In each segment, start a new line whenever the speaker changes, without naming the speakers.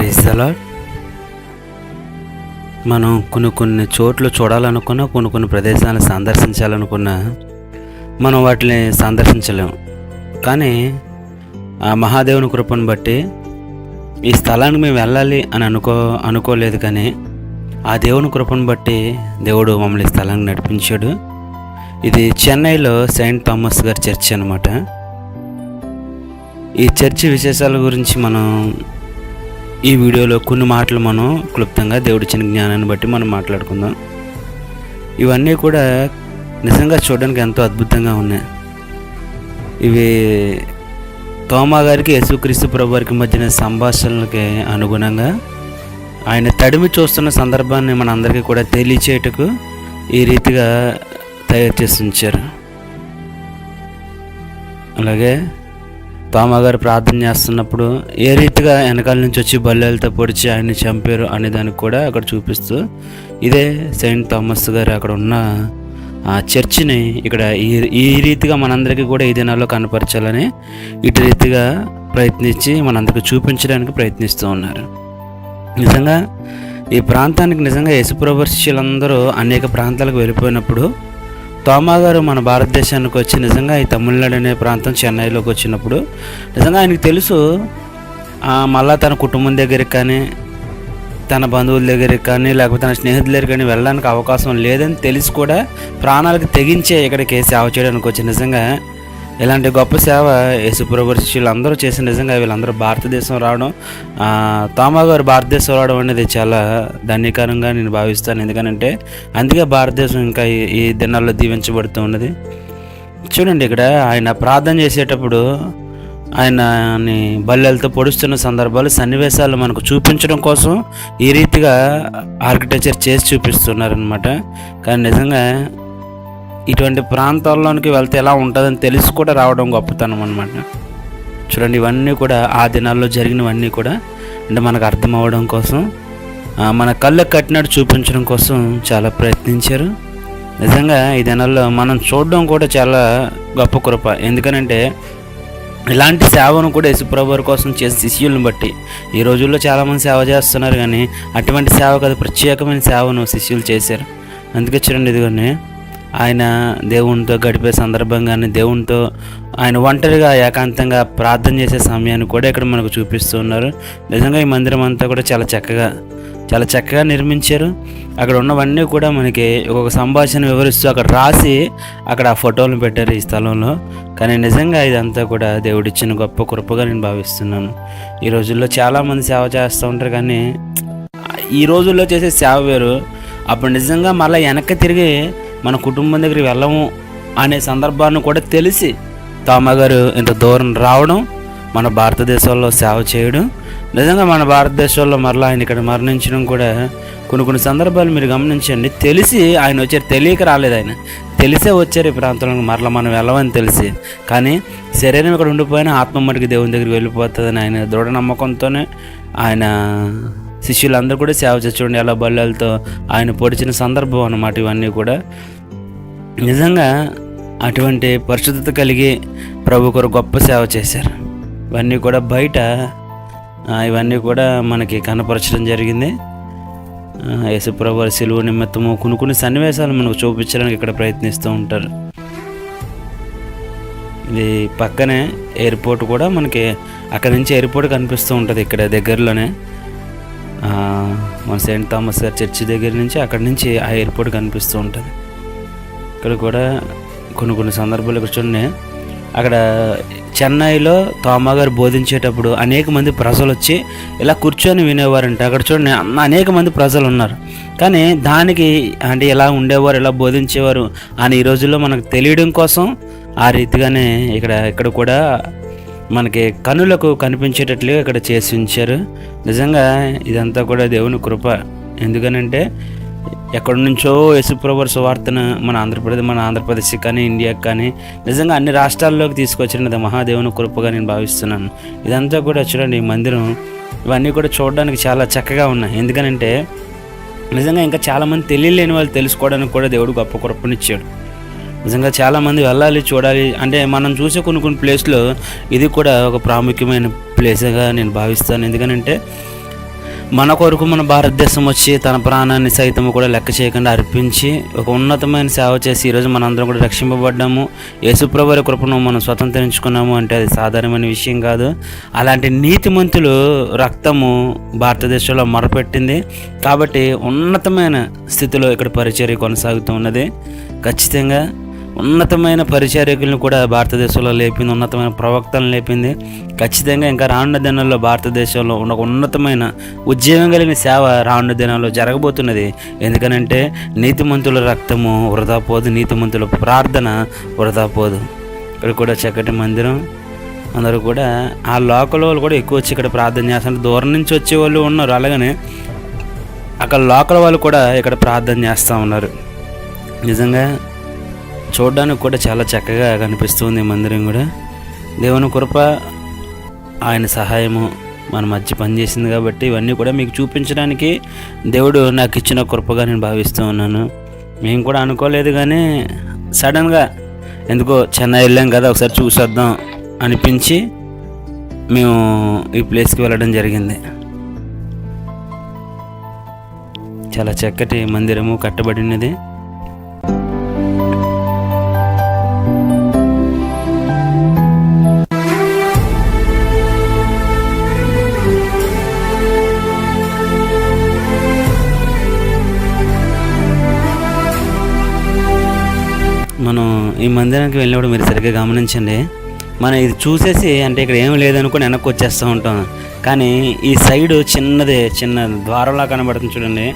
ప్రైజ్లా మనం కొన్ని కొన్ని చోట్ల చూడాలనుకున్న కొన్ని కొన్ని ప్రదేశాలను సందర్శించాలనుకున్నా మనం వాటిని సందర్శించలేము. కానీ ఆ మహాదేవుని కృపను బట్టి ఈ స్థలానికి మేము వెళ్ళాలి అని అనుకో అనుకోలేదు కానీ ఆ దేవుని కృపను బట్టి దేవుడు మమ్మల్ని స్థలానికి నడిపించాడు. ఇది చెన్నైలో సెయింట్ థామస్ గారి చర్చి అనమాట ఈ చర్చి విశేషాల గురించి మనం ఈ వీడియోలో కొన్ని మాటలు మనం క్లుప్తంగా దేవుడిచ్చిన జ్ఞానాన్ని బట్టి మనం మాట్లాడుకుందాం. ఇవన్నీ కూడా నిజంగా చూడడానికి ఎంతో అద్భుతంగా ఉన్నాయి. ఇవి తోమా గారికి యేసుక్రీస్తు ప్రభు వారికి మధ్యన సంభాషణలకి అనుగుణంగా ఆయన తడిమి చూస్తున్న సందర్భాన్ని మన అందరికీ కూడా తెలియచేయటకు ఈ రీతిగా తయారు చేసి ఉంచారు. అలాగే పామగారు గారు ప్రార్థన చేస్తున్నప్పుడు ఏ రీతిగా వెనకాల నుంచి వచ్చి బల్లెలతో పొడిచి ఆయన్ని చంపారు అనే దానికి కూడా అక్కడ చూపిస్తూ ఇదే సెయింట్ థామస్ గారు అక్కడ ఉన్న ఆ చర్చిని ఇక్కడ ఈ ఈ రీతిగా మనందరికీ కూడా ఈ దినాల్లో కనపరచాలని ఇటు రీతిగా ప్రయత్నించి మనందరికీ చూపించడానికి ప్రయత్నిస్తూ ఉన్నారు. నిజంగా ఈ ప్రాంతానికి నిజంగా యశుప్రభు అనేక ప్రాంతాలకు వెళ్ళిపోయినప్పుడు తోమా గారు మన భారతదేశానికి వచ్చి నిజంగా ఈ తమిళనాడు అనే ప్రాంతం చెన్నైలోకి వచ్చినప్పుడు నిజంగా ఆయనకు తెలుసు మళ్ళా తన కుటుంబం దగ్గరికి కానీ తన బంధువుల దగ్గరికి కానీ లేకపోతే తన స్నేహితుల దగ్గరికి కానీ వెళ్ళడానికి అవకాశం లేదని తెలిసి కూడా ప్రాణాలకు తెగించే ఇక్కడికి సేవ చేయడానికి వచ్చి నిజంగా ఇలాంటి గొప్ప సేవ యేసుప్రభు శిష్యులు అందరూ చేసి నిజంగా వీళ్ళందరూ భారతదేశం రావడం ఆ, తోమా గారు భారతదేశం రావడం అనేది చాలా ధన్యకరంగా నేను భావిస్తాను. ఎందుకనంటే అందుకే భారతదేశం ఇంకా ఈ- ఈ దినాల్లో దీవించబడుతూ ఉన్నది. చూడండి ఇక్కడ ఆయన ప్రార్థన చేసేటప్పుడు ఆయనని బల్లెలతో పొడుస్తున్న సందర్భాలు సన్నివేశాలు మనకు చూపించడం కోసం ఈ రీతిగా ఆర్కిటెక్చర్ చేసి చూపిస్తున్నారనమాట కానీ నిజంగా ఇటువంటి ప్రాంతాల్లోనికి వెళ్తే ఎలా ఉంటుందని తెలిసి కూడా రావడం గొప్పతనం అనమాట చూడండి ఇవన్నీ కూడా ఆ దినాల్లో జరిగినవన్నీ కూడా అంటే మనకు అర్థం అవ్వడం కోసం మన కళ్ళకు కట్టినట్టు చూపించడం కోసం చాలా ప్రయత్నించారు. నిజంగా ఈ దినాల్లో మనం చూడడం కూడా చాలా గొప్ప కృప. ఎందుకనంటే ఇలాంటి సేవను కూడా యేసుప్రభు కోసం చేసే శిష్యులను బట్టి ఈ రోజుల్లో చాలామంది సేవ చేస్తున్నారు కానీ అటువంటి సేవ కాదు ప్రత్యేకమైన సేవను శిష్యులు చేశారు. అందుకే చూడండి ఇదిగోనే ఆయన దేవునితో గడిపే సందర్భం కానీ దేవునితో ఆయన ఒంటరిగా ఏకాంతంగా ప్రార్థన చేసే సమయాన్ని కూడా ఇక్కడ మనకు చూపిస్తూ ఉన్నారు. నిజంగా ఈ మందిరం అంతా కూడా చాలా చక్కగా చాలా చక్కగా నిర్మించారు. అక్కడ ఉన్నవన్నీ కూడా మనకి ఒక్కొక్క సంభాషణ వివరిస్తూ అక్కడ రాసి అక్కడ ఆ ఫోటోలను పెట్టారు ఈ స్థలంలో. కానీ నిజంగా ఇదంతా కూడా దేవుడిచ్చిన గొప్ప కృపగా నేను భావిస్తున్నాను. ఈ రోజుల్లో చాలామంది సేవ చేస్తూ ఉంటారు కానీ ఈ రోజుల్లో చేసే సేవ వేరు. అప్పుడు నిజంగా మళ్ళీ వెనక్కి తిరిగి మన కుటుంబం దగ్గరికి వెళ్ళము అనే సందర్భాన్ని కూడా తెలిసి తామగారు ఇంత దూరం రావడం మన భారతదేశంలో సేవ చేయడం నిజంగా మన భారతదేశంలో మరలా ఆయన ఇక్కడ మరణించడం కూడా కొన్ని కొన్ని సందర్భాలు మీరు గమనించండి. తెలిసి ఆయన వచ్చారు తెలియక రాలేదు ఆయన. తెలిసే వచ్చారు ఈ ప్రాంతంలో మరలా మనం వెళ్ళమని తెలిసి. కానీ శరీరం ఇక్కడ ఉండిపోయినా ఆత్మ మటుకు దేవుని దగ్గరికి వెళ్ళిపోతుందని ఆయన దృఢ నమ్మకంతోనే ఆయన శిష్యులందరూ కూడా సేవ చేసి చూడండి ఎలా బల్లెలతో ఆయన పొడిచిన సందర్భం అన్నమాట ఇవన్నీ కూడా. నిజంగా అటువంటి పరిశుద్ధత కలిగి ప్రభు కొరకు గొప్ప సేవ చేశారు. ఇవన్నీ కూడా బయట ఇవన్నీ కూడా మనకి కనపరచడం జరిగింది. ఆ, యేసుప్రభు వారి నిమిత్తము కొన్ని కొన్ని సన్నివేశాలు మనకు చూపించడానికి ఇక్కడ ప్రయత్నిస్తూ ఉంటారు. ఇది పక్కనే ఎయిర్పోర్ట్ కూడా మనకి అక్కడ నుంచి ఎయిర్పోర్ట్ కనిపిస్తూ ఉంటుంది ఇక్కడ దగ్గరలోనే. మన సెయింట్ థామస్ గారి చర్చి దగ్గర నుంచి అక్కడి నుంచి ఆ ఎయిర్పోర్ట్ కనిపిస్తూ ఉంటుంది. ఇక్కడ కూడా కొన్ని కొన్ని సందర్భాలు కూర్చొని అక్కడ చెన్నైలో తోమా గారు బోధించేటప్పుడు అనేక మంది ప్రజలు వచ్చి ఇలా కూర్చొని వినేవారంట. అక్కడ చూడండి అనేక మంది ప్రజలు ఉన్నారు. కానీ దానికి అంటే ఎలా ఉండేవారు ఎలా బోధించేవారు అని ఈ రోజుల్లో మనకు తెలియడం కోసం ఆ రీతిగానే ఇక్కడ ఇక్కడ కూడా మనకి కనులకు కనిపించేటట్లుగా ఇక్కడ చేసి ఉంచారు. నిజంగా ఇదంతా కూడా దేవుని కృప. ఎందుకనంటే ఎక్కడి నుంచో యశుప్రభర్ సువార్తను మన ఆంధ్రప్రదేశ్ మన ఆంధ్రప్రదేశ్ కానీ ఇండియాకి కానీ నిజంగా అన్ని రాష్ట్రాల్లోకి తీసుకొచ్చినది మహాదేవుని కృపగా నేను భావిస్తున్నాను. ఇదంతా కూడా చూడండి ఈ మందిరం. ఇవన్నీ కూడా చూడడానికి చాలా చక్కగా ఉన్నాయి. ఎందుకనంటే నిజంగా ఇంకా చాలామంది తెలియలేని వాళ్ళు తెలుసుకోవడానికి కూడా దేవుడు గొప్ప కృపనిచ్చాడు. నిజంగా చాలామంది వెళ్ళాలి చూడాలి. అంటే మనం చూసే కొన్ని కొన్ని ప్లేస్లో ఇది కూడా ఒక ప్రాముఖ్యమైన ప్లేస్గా నేను భావిస్తాను. ఎందుకనంటే మన కొరకు మన భారతదేశం వచ్చి తన ప్రాణాన్ని సైతం కూడా లెక్క చేయకుండా అర్పించి ఒక ఉన్నతమైన సేవ చేసి ఈరోజు మనందరం కూడా రక్షింపబడ్డాము. యేసుప్రభుల కృపను మనం స్వతంత్రించుకున్నాము అంటే అది సాధారణమైన విషయం కాదు. అలాంటి నీతిమంతులు రక్తము భారతదేశంలో మొరపెట్టింది. కాబట్టి ఉన్నతమైన స్థితిలో ఇక్కడ పరిచర్య కొనసాగుతూ ఉన్నది. ఖచ్చితంగా ఉన్నతమైన పరిచారకులను కూడా భారతదేశంలో లేపింది ఉన్నతమైన ప్రవక్తలను లేపింది. ఖచ్చితంగా ఇంకా రానున్న దినాల్లో భారతదేశంలో ఉన్న ఒక ఉన్నతమైన ఉద్యోగం కలిగిన సేవ రానున్న దినాల్లో జరగబోతున్నది. ఎందుకనంటే నీతిమంతుల రక్తము వృధా పోదు నీతిమంతుల ప్రార్థన వృధా పోదు. ఇక్కడ కూడా చక్కటి మందిరం. అందరూ కూడా ఆ లోకల్ వాళ్ళు కూడా ఎక్కువ వచ్చి ఇక్కడ ప్రార్థన చేస్తున్నారు దూరం నుంచి వచ్చే వాళ్ళు ఉన్నారు. అలాగనే అక్కడ లోకల్ వాళ్ళు కూడా ఇక్కడ ప్రార్థన చేస్తూ ఉన్నారు. నిజంగా చూడడానికి కూడా చాలా చక్కగా కనిపిస్తుంది ఈ మందిరం కూడా. దేవుని కృప ఆయన సహాయము మన మధ్య పనిచేసింది కాబట్టి ఇవన్నీ కూడా మీకు చూపించడానికి దేవుడు నాకు ఇచ్చిన కృపగా నేను భావిస్తూ ఉన్నాను. మేము కూడా అనుకోలేదు కానీ సడన్గా ఎందుకో చెన్నై వెళ్ళాం కదా ఒకసారి చూసేద్దాం అనిపించి మేము ఈ ప్లేస్కి వెళ్ళడం జరిగింది. చాలా చక్కటి మందిరము కట్టబడినది. ఈ మందిరానికి వెళ్ళినప్పుడు మీరు సరిగ్గా గమనించండి. మనం ఇది చూసేసి అంటే ఇక్కడ ఏం లేదనుకుని వెనక్కి వచ్చేస్తూ ఉంటాం. కానీ ఈ సైడు చిన్నది చిన్న ద్వారంలా కనబడుతుంది చూడండి.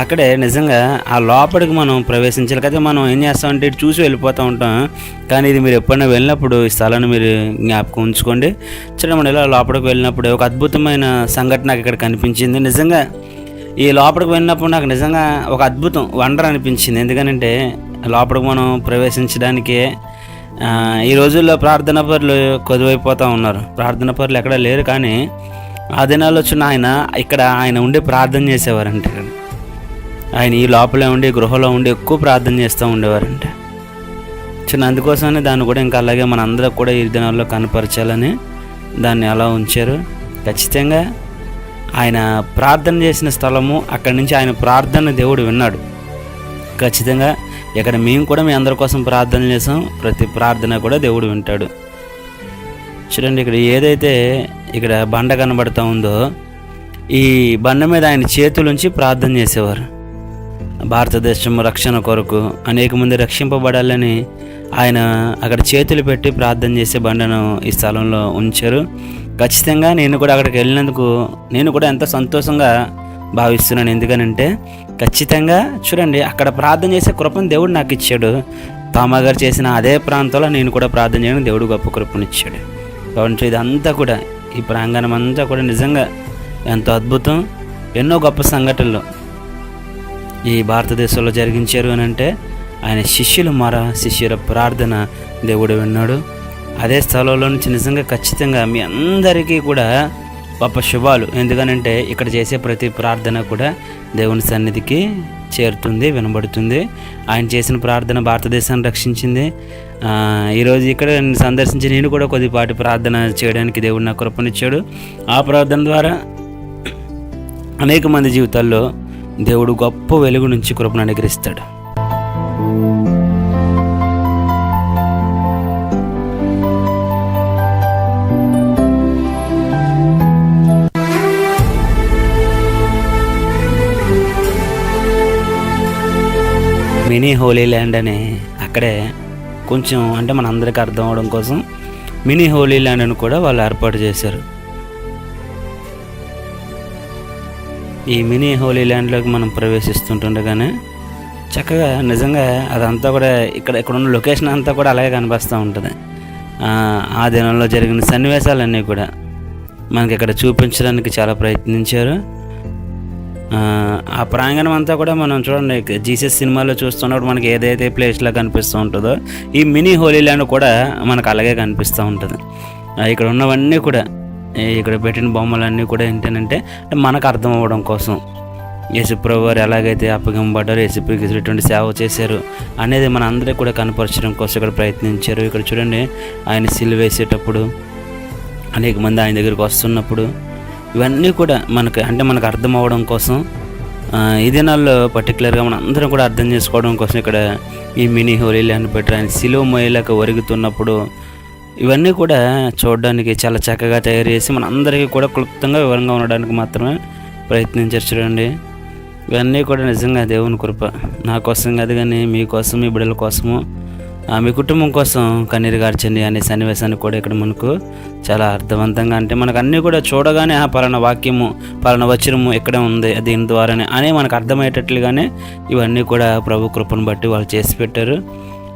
అక్కడే నిజంగా ఆ లోపలికి మనం ప్రవేశించాలి. కదా మనం ఏం చేస్తామంటే ఇటు చూసి వెళ్ళిపోతూ ఉంటాం. కానీ ఇది మీరు ఎప్పుడైనా వెళ్ళినప్పుడు ఈ స్థలాన్ని మీరు జ్ఞాపకం ఉంచుకోండి. చూడండి ఇలా లోపలికి వెళ్ళినప్పుడు ఒక అద్భుతమైన సంఘటన నాకు ఇక్కడ కనిపించింది. నిజంగా ఈ లోపలికి వెళ్ళినప్పుడు నాకు నిజంగా ఒక అద్భుతం వండర్ అనిపించింది. ఎందుకనంటే లోపలికి మనం ప్రవేశించడానికి ఈ రోజుల్లో ప్రార్థన పరులు కొదువైపోతూ ఉన్నారు. ప్రార్థన పరులు ఎక్కడ లేరు కానీ ఆ దినాల్లో వచ్చిన ఆయన ఇక్కడ ఆయన ఉండి ప్రార్థన చేసేవారంట. ఆయన ఈ లోపలే ఉండి గృహలో ఉండి ఎక్కువ ప్రార్థన చేస్తూ ఉండేవారంట. చిన్న అందుకోసమే దాన్ని కూడా ఇంకా అలాగే మన అందరూ కూడా ఈ దినాల్లో కనపరచాలని దాన్ని ఎలా ఉంచారు. ఖచ్చితంగా ఆయన ప్రార్థన చేసిన స్థలము అక్కడి నుంచి ఆయన ప్రార్థన దేవుడు విన్నాడు. ఖచ్చితంగా ఇక్కడ మేము కూడా మీ అందరి కోసం ప్రార్థన చేసాం. ప్రతి ప్రార్థన కూడా దేవుడు వింటాడు. చూడండి ఇక్కడ ఏదైతే ఇక్కడ బండ కనబడుతూ ఉందో ఈ బండ మీద ఆయన చేతులుంచి ప్రార్థన చేసేవారు. భారతదేశం రక్షణ కొరకు అనేక మంది రక్షింపబడాలని ఆయన అక్కడ చేతులు పెట్టి ప్రార్థన చేసే బండను ఈ స్థలంలో ఉంచారు. ఖచ్చితంగా నేను కూడా అక్కడికి వెళ్ళినందుకు నేను కూడా ఎంతో సంతోషంగా భావిస్తున్నాను. ఎందుకనంటే ఖచ్చితంగా చూడండి అక్కడ ప్రార్థన చేసే కృపను దేవుడు నాకు ఇచ్చాడు. తామగారు చేసిన అదే ప్రాంతంలో నేను కూడా ప్రార్థన చేయడం దేవుడు గొప్ప కృపనిచ్చాడు. కాబట్టి ఇదంతా కూడా ఈ ప్రాంగణం అంతా కూడా నిజంగా ఎంతో అద్భుతం. ఎన్నో గొప్ప సంఘటనలు ఈ భారతదేశంలో జరిగించారు అని అంటే ఆయన శిష్యుల మర శిష్యుల ప్రార్థన దేవుడు విన్నాడు. అదే స్థలంలో నుంచి నిజంగా ఖచ్చితంగా మీ అందరికీ కూడా గొప్ప శుభాలు. ఎందుకనంటే ఇక్కడ చేసే ప్రతి ప్రార్థన కూడా దేవుని సన్నిధికి చేరుతుంది వినబడుతుంది. ఆయన చేసిన ప్రార్థన భారతదేశాన్ని రక్షించింది. ఈరోజు ఇక్కడ సందర్శించి నేను కూడా కొద్దిపాటి ప్రార్థన చేయడానికి దేవుడు నాకు కృపనిచ్చాడు. ఆ ప్రార్థన ద్వారా అనేక మంది జీవితాల్లో దేవుడు గొప్ప వెలుగు నుంచి కృపను అనుగ్రహిస్తాడు. మినీ హోలీ ల్యాండ్ అని అక్కడే కొంచెం అంటే మన అందరికీ అర్థం అవడం కోసం మినీ హోలీ ల్యాండ్ అని కూడా వాళ్ళు ఏర్పాటు చేశారు. ఈ మినీ హోలీ ల్యాండ్లోకి మనం ప్రవేశిస్తుంటుండగానే చక్కగా నిజంగా అదంతా కూడా ఇక్కడ ఇక్కడ ఉన్న లొకేషన్ అంతా కూడా అలాగే కనిపిస్తూ ఉంటుంది. ఆ, ఆ దినంలో జరిగిన సన్నివేశాలన్నీ కూడా మనకి ఇక్కడ చూపించడానికి చాలా ప్రయత్నించారు. ఆ, ప్రాంగణం అంతా కూడా మనం చూడండి జీసస్ సినిమాలో చూస్తున్నప్పుడు మనకి ఏదైతే ప్లేస్లో కనిపిస్తూ ఉంటుందో ఈ మినీ హోలీ ల్యాండ్ కూడా మనకు అలాగే కనిపిస్తూ ఉంటుంది. ఇక్కడ ఉన్నవన్నీ కూడా ఇక్కడ పెట్టిన బొమ్మలన్నీ కూడా ఏంటంటే మనకు అర్థం అవ్వడం కోసం. యేసుప్రభు వారు ఎలాగైతే అప్పగింపబడ్డారు యేసుప్రభుకి ఎటువంటి సేవ చేశారు అనేది మన అందరికీ కూడా కనపరచడం కోసం ఇక్కడ ప్రయత్నించారు. ఇక్కడ చూడండి ఆయన సిల్ వేసేటప్పుడు అనేక మంది ఆయన దగ్గరికి వస్తున్నప్పుడు ఇవన్నీ కూడా మనకి అంటే మనకు అర్థం అవ్వడం కోసం ఈ దినాల్లో పర్టికులర్గా మనం అందరం కూడా అర్థం చేసుకోవడం కోసం ఇక్కడ ఈ మినీ హోలీ ల్యాండ్ పెట్టారు. సిలువ మొయ్యలేక ఒరుగుతున్నప్పుడు ఇవన్నీ కూడా చూడడానికి చాలా చక్కగా తయారు చేసి మన అందరికీ కూడా క్లుప్తంగా వివరంగా ఉండడానికి మాత్రమే ప్రయత్నించారు చూడండి. ఇవన్నీ కూడా నిజంగా దేవుని కృప. నా కోసం కాదు కానీ మీకోసం మీ బిడ్డల కోసము ఆ, మీ కుటుంబం కోసం కన్నీరు గార్చింది అనే సన్నివేశాన్ని కూడా ఇక్కడ మనకు చాలా అర్థవంతంగా అంటే మనకు అన్నీ కూడా చూడగానే ఆ పలానా వాక్యము పలానా వచనము ఇక్కడే ఉంది దీని ద్వారానే అని మనకు అర్థమయ్యేటట్లుగానే ఇవన్నీ కూడా ప్రభు కృపను బట్టి వాళ్ళు చేసి పెట్టారు.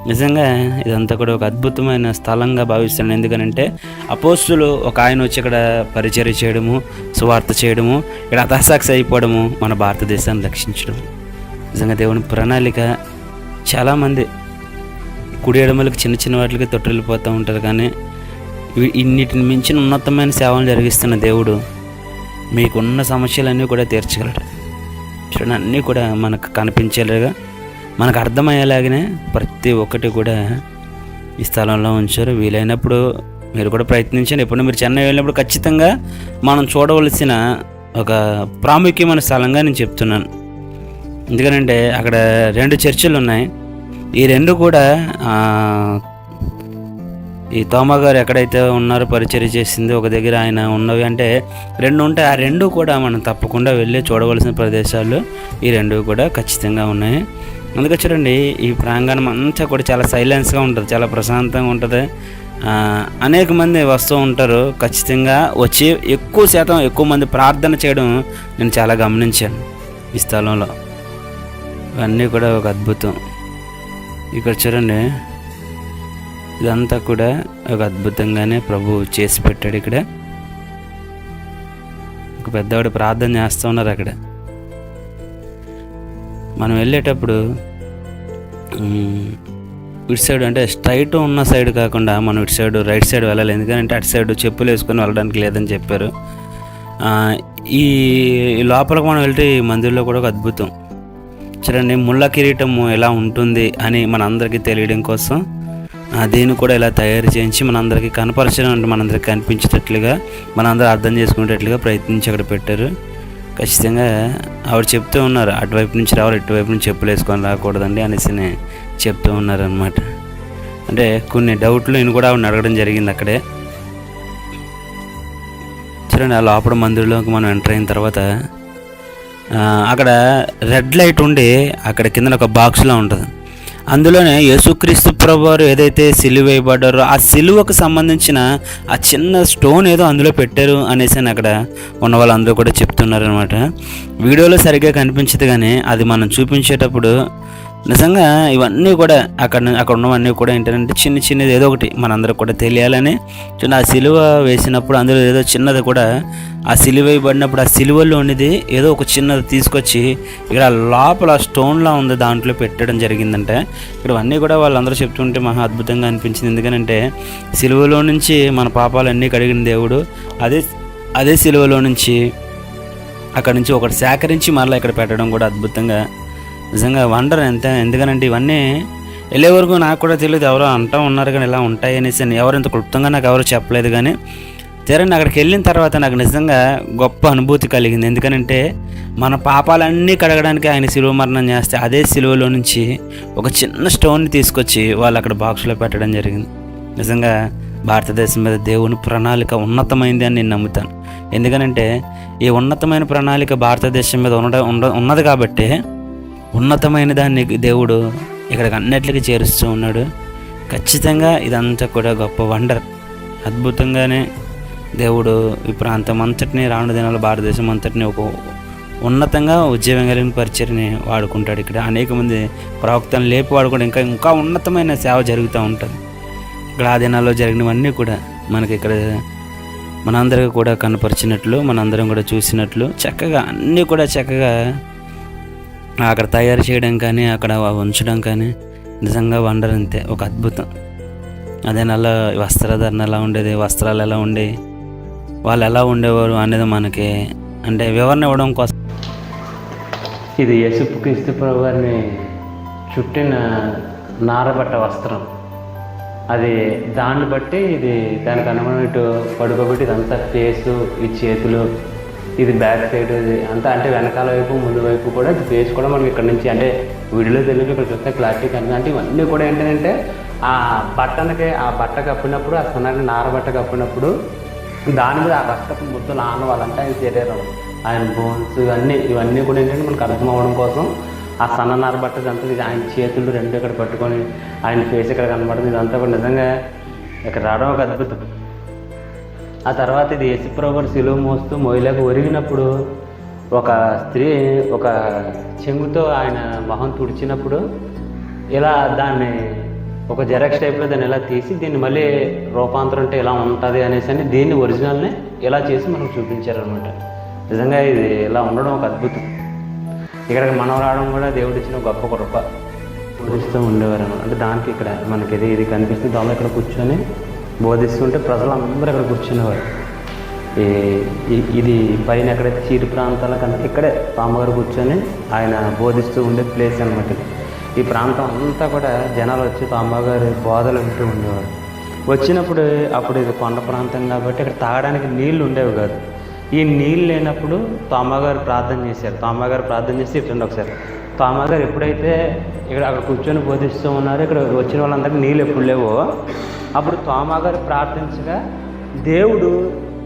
నిజంగా ఇదంతా కూడా ఒక అద్భుతమైన స్థలంగా భావిస్తున్నాను. ఎందుకనంటే అపోస్తులు ఒక ఆయన వచ్చి ఇక్కడ పరిచర్య చేయడము సువార్త చేయడము ఇక్కడ అతసాక్షి అయిపోవడము మన భారతదేశాన్ని రక్షించడం. నిజంగా దేవుని ప్రణాళిక చాలామంది కుడి ఎడమలకు చిన్న చిన్న వాటికి తొట్టెళ్ళిపోతూ ఉంటారు కానీ ఇన్నిటిని మించిన ఉన్నతమైన సేవలు జరిగిస్తున్న దేవుడు మీకున్న సమస్యలన్నీ కూడా తీర్చగలడు. చూడండి అన్నీ కూడా మనకు కనిపించేలాగా మనకు అర్థమయ్యేలాగానే ప్రతి ఒక్కటి కూడా ఈ స్థలంలో ఉంచారు. వీలైనప్పుడు మీరు కూడా ప్రయత్నించండి. ఎప్పుడు మీరు చెన్నై వెళ్ళినప్పుడు ఖచ్చితంగా మనం చూడవలసిన ఒక ప్రాముఖ్యమైన స్థలంగా నేను చెప్తున్నాను. ఎందుకనంటే అక్కడ రెండు చర్చిలు ఉన్నాయి ఈ రెండు కూడా ఈ తోమగారు ఎక్కడైతే ఉన్నారో పరిచయం చేసింది ఒక దగ్గర ఆయన ఉన్నవి అంటే రెండు ఉంటాయి ఆ రెండు కూడా మనం తప్పకుండా వెళ్ళి చూడవలసిన ప్రదేశాలు ఈ రెండు కూడా ఖచ్చితంగా ఉన్నాయి. అందుకే చూడండి ఈ ప్రాంగణం అంతా కూడా చాలా సైలెన్స్గా ఉంటుంది చాలా ప్రశాంతంగా ఉంటుంది. అనేక మంది వస్తూ ఉంటారు. ఖచ్చితంగా వచ్చి ఎక్కువ శాతం ఎక్కువ మంది ప్రార్థన చేయడం నేను చాలా గమనించాను ఈ స్థలంలో. ఇవన్నీ కూడా ఒక అద్భుతం. ఇక్కడ చూడండి. ఇదంతా కూడా ఒక అద్భుతంగానే ప్రభు చేసి పెట్టాడు ఇక్కడ. ఒక పెద్దవాడు ప్రార్థన చేస్తూ ఉన్నారు అక్కడ. మనం వెళ్ళేటప్పుడు ఇటు సైడ్ అంటే స్ట్రైట్ ఉన్న సైడ్ కాకుండా మనం ఇటు సైడ్ రైట్ సైడ్ వెళ్ళాలి. ఎందుకంటే అటు సైడ్ చెప్పులు వేసుకొని వెళ్ళడానికి లేదని చెప్పారు. ఈ లోపలికి మనం వెళ్తే ఈ మందిర్లో కూడా ఒక అద్భుతం. చూడండి ముళ్ళ కిరీటము ఎలా ఉంటుంది అని మనందరికీ తెలియడం కోసం దీన్ని కూడా ఇలా తయారు చేయించి మనందరికీ కనపరచడం అంటే మనందరికీ కనిపించేటట్లుగా మనందరూ అర్థం చేసుకునేటట్లుగా ప్రయత్నించి అక్కడ పెట్టారు. ఖచ్చితంగా ఆవిడ చెప్తూ ఉన్నారు అటువైపు నుంచి రావాలి ఇటువైపు నుంచి చెప్పులు వేసుకొని రాకూడదండి అనేసి చెప్తూ ఉన్నారనమాట అంటే కొన్ని డౌట్లు నేను కూడా ఆవిడని అడగడం జరిగింది అక్కడే. చూడండి ఆ లోపల మందిరంలోకి మనం ఎంటర్ అయిన తర్వాత అక్కడ రెడ్ లైట్ ఉండి అక్కడ కింద ఒక బాక్స్లో ఉంటుంది. అందులోనే యేసుక్రీస్తు ప్రభువారు ఏదైతే సిలువ వేయబడ్డారో ఆ సిలువకు సంబంధించిన ఆ చిన్న స్టోన్ ఏదో అందులో పెట్టారు అనేసి అని అక్కడ ఉన్న వాళ్ళందరూ కూడా చెప్తున్నారు అనమాట వీడియోలో సరిగ్గా కనిపించదు కానీ అది మనం చూపించేటప్పుడు నిజంగా ఇవన్నీ కూడా అక్కడ అక్కడ ఉన్నవన్నీ కూడా ఏంటంటే చిన్న చిన్నది ఏదో ఒకటి మనందరికి కూడా తెలియాలని చూడండి ఆ సిలువ వేసినప్పుడు అందులో ఏదో చిన్నది కూడా ఆ సిలువ ఇవ్వబడినప్పుడు ఆ సిలువలో ఉండేది ఏదో ఒక చిన్నది తీసుకొచ్చి ఇక్కడ లోపల స్టోన్లా ఉంది దాంట్లో పెట్టడం జరిగిందంటే. ఇక్కడ అన్నీ కూడా వాళ్ళందరూ చెప్తుంటే మహా అద్భుతంగా అనిపించింది. ఎందుకంటే సిలువలో నుంచి మన పాపాలన్నీ కడిగిన దేవుడు అదే అదే సిలువలో నుంచి అక్కడ నుంచి ఒకటి సేకరించి మళ్ళీ ఇక్కడ పెట్టడం కూడా అద్భుతంగా నిజంగా వండర్ ఎంత ఎందుకనంటే ఇవన్నీ వెళ్ళే వరకు నాకు కూడా తెలియదు ఎవరో అంటూ ఉన్నారు కానీ ఇలా ఉంటాయి అనేసి అని. ఎవరు ఇంత క్లుప్తంగా నాకు ఎవరు చెప్పలేదు కానీ తీరండి అక్కడికి వెళ్ళిన తర్వాత నాకు నిజంగా గొప్ప అనుభూతి కలిగింది. ఎందుకనంటే మన పాపాలన్నీ కడగడానికి ఆయన శిలువ మరణం చేస్తే అదే శిలువలో నుంచి ఒక చిన్న స్టోన్ని తీసుకొచ్చి వాళ్ళు అక్కడ బాక్స్లో పెట్టడం జరిగింది. నిజంగా భారతదేశం మీద దేవుని ప్రణాళిక ఉన్నతమైంది అని నేను నమ్ముతాను. ఎందుకనంటే ఈ ఉన్నతమైన ప్రణాళిక భారతదేశం మీద ఉండడం ఉండ ఉన్నది కాబట్టి ఉన్నతమైన దాన్ని దేవుడు ఇక్కడికి అన్నిటికీ చేరుస్తూ ఉన్నాడు. ఖచ్చితంగా ఇదంతా కూడా గొప్ప వండర్. అద్భుతంగానే దేవుడు ఈ ప్రాంతం అంతటిని రాను దినాల భారతదేశం అంతటిని ఒక ఉన్నతంగా ఉద్యోగం కలిగిన పరిచయని వాడుకుంటాడు. ఇక్కడ అనేక మంది ప్రవక్తలు లేపి వాడుకుంటే ఇంకా ఇంకా ఉన్నతమైన సేవ జరుగుతూ ఉంటుంది. ఇక్కడ ఆ దినాల్లో జరిగినవన్నీ కూడా మనకి ఇక్కడ మనందరికీ కూడా కనపరిచినట్లు మనందరం కూడా చూసినట్లు చక్కగా అన్నీ కూడా చక్కగా అక్కడ తయారు చేయడం కానీ అక్కడ ఉంచడం కానీ నిజంగా వండర్ అంతే. ఒక అద్భుతం. అదే నల్ల వస్త్రధారణ ఎలా ఉండేది వస్త్రాలు ఎలా ఉండేవి వాళ్ళు ఎలా ఉండేవారు అనేది మనకి అంటే వివరణ ఇవ్వడం కోసం. ఇది యశుపు క్రీస్తు ప్రభు వారిని చుట్టిన నారబట్ట వస్త్రం. అది దాన్ని బట్టి ఇది దానికి అనుగుణ ఇటు పడుకోబెట్టి ఇదంతా ఫేసు ఈ చేతులు ఇది బ్యాక్ సైడ్ ఇది అంతా. అంటే వెనకాల వైపు ముందు వైపు కూడా ఫేస్ కూడా మనం ఇక్కడ నుంచి అంటే వీడియోలో తెలియదు ఇక్కడ చూస్తే క్లారిటీ కానీ అంటే ఇవన్నీ కూడా ఏంటంటే ఆ బట్టనకి ఆ బట్ట కప్పినప్పుడు ఆ సన్నని నార బట్ట కప్పినప్పుడు దాని మీద ఆ రక్తపు ముద్దలు ఆనవాలంటే ఆయన శరీరం ఆయన బోన్స్ ఇవన్నీ ఇవన్నీ కూడా ఏంటంటే మనకు అర్థం అవ్వడం కోసం ఆ సన్ననార బట్ట ఇదంతా ఇది ఆయన చేతులు రెండు ఇక్కడ పట్టుకొని ఆయన ఫేస్ ఇక్కడ కనబడుతుంది. ఇదంతా కూడా నిజంగా ఇక్కడ రావడం ఒక అద్భుతం. ఆ తర్వాత ఇది యేసుప్రభుని సిలువ శిలువ మోస్తూ మొయిలకు ఒరిగినప్పుడు ఒక స్త్రీ ఒక చెంగుతో ఆయన మొహం తుడిచినప్పుడు ఇలా దాన్ని ఒక జెరాక్స్ టైప్లో దాన్ని ఇలా తీసి దీన్ని మళ్ళీ రూపాంతరం అంటే ఇలా ఉంటుంది అనేసి అని దీన్ని ఒరిజినల్ని ఇలా చేసి మనకు చూపించారనమాట నిజంగా ఇది ఇలా ఉండడం ఒక అద్భుతం. ఇక్కడికి మనం రావడం కూడా దేవుడు ఇచ్చిన గొప్ప కృప. పూజిస్తూ ఉండేవారు అంటే దానికి ఇక్కడ మనకి ఇది ఇది కనిపిస్తుంది. దానిలో ఇక్కడ కూర్చొని బోధిస్తుంటే ప్రజలందరూ ఇక్కడ కూర్చునేవారు. ఈ- ఇది పైన ఎక్కడైతే చీరు ప్రాంతాల కన్నా ఇక్కడే పామగారు కూర్చొని ఆయన బోధిస్తూ ఉండే ప్లేస్ అనమాట ఈ ప్రాంతం అంతా కూడా జనాలు వచ్చి పామగారి బోధలు వింటూ ఉండేవారు. వచ్చినప్పుడు అప్పుడు ఇది కొండ ప్రాంతం కాబట్టి ఇక్కడ తాగడానికి నీళ్ళు ఉండేవి కాదు. ఈ నీళ్ళు లేనప్పుడు తోమగారు ప్రార్థన చేశారు. తోమగారు ప్రార్థన చేసి ఇట్లండి ఒకసారి. తామగారు ఎప్పుడైతే ఇక్కడ అక్కడ కూర్చొని బోధిస్తూ ఉన్నారో ఇక్కడ వచ్చిన వాళ్ళందరికీ నీళ్ళు ఎప్పుడు లేవో. అప్పుడు తామగారు ప్రార్థించగా దేవుడు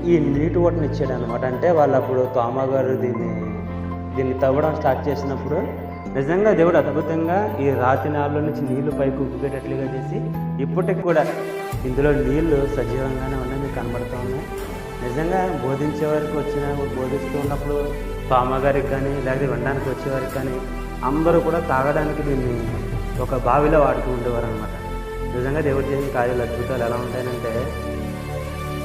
ఈ నీటి ఓటని ఇచ్చాడు అనమాట అంటే వాళ్ళు అప్పుడు తోమగారు దీన్ని దీన్ని తవ్వడం స్టార్ట్ చేసినప్పుడు నిజంగా దేవుడు అద్భుతంగా ఈ రాతి నాళ్ళలో నుంచి నీళ్ళు పైకి ఉబ్బేటట్లుగా చేసి ఇప్పటికి కూడా ఇందులో నీళ్ళు సజీవంగానే ఉన్నాయి మీకు కనబడుతూ ఉన్నాయి. నిజంగా బోధించే వారికి వచ్చిన బోధిస్తూ ఉన్నప్పుడు పామగారికి కానీ లేకపోతే వినడానికి వచ్చేవారికి కానీ అందరూ కూడా తాగడానికి దీన్ని ఒక బావిలో వాడుతూ ఉండేవారు అనమాట నిజంగా దేవుడు చేసిన కార్యాలు అద్భుతాలు ఎలా ఉంటాయంటే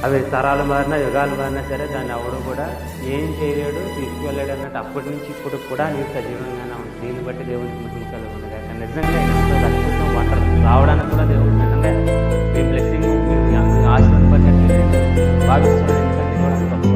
అవి తరాలు మారినా యుగాలు మారినా సరే దాన్ని ఎవరు కూడా ఏం చేయలేడు తీసుకువెళ్ళాడు అన్నట్టు అప్పటి నుంచి ఇప్పుడు కూడా నీకు సజీవంగానే ఉంది. దీన్ని బట్టి దేవుడికి ముఖ్యంకాలు ఉండగా నిజంగా రావడానికి కూడా దేవుడు నిజంగా మీ బ్లెస్సింగ్ మీ ఆశీర్వదించినట్టు భావిస్తున్నాను ఎందుకంటే